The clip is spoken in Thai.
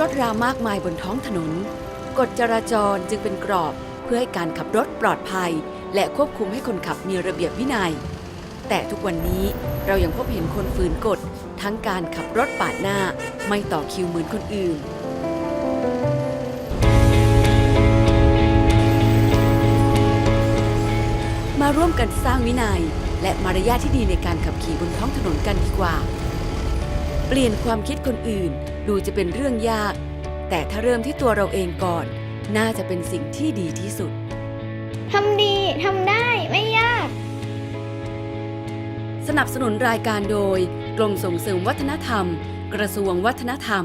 รถรามากมายบนท้องถนน กฎจราจรจึงเป็นกรอบเพื่อให้การขับรถปลอดภัย และควบคุมให้คนขับมีระเบียบวินัย แต่ทุกวันนี้เรายังพบเห็นคนฝืนกฎ ทั้งการขับรถปาดหน้าไม่ต่อคิวเหมือนคนอื่นมาร่วมกันสร้างวินัย และมารยาทที่ดีในการขับขี่บนท้องถนนกันดีกว่า เปลี่ยนความคิดคนอื่น ดูจะเป็นเรื่องยาก แต่ถ้าเริ่มที่ตัวเราเองก่อน น่าจะเป็นสิ่งที่ดีที่สุด ทำดีทำได้ไม่ยาก สนับสนุนรายการโดย กรมส่งเสริมวัฒนธรรม กระทรวงวัฒนธรรม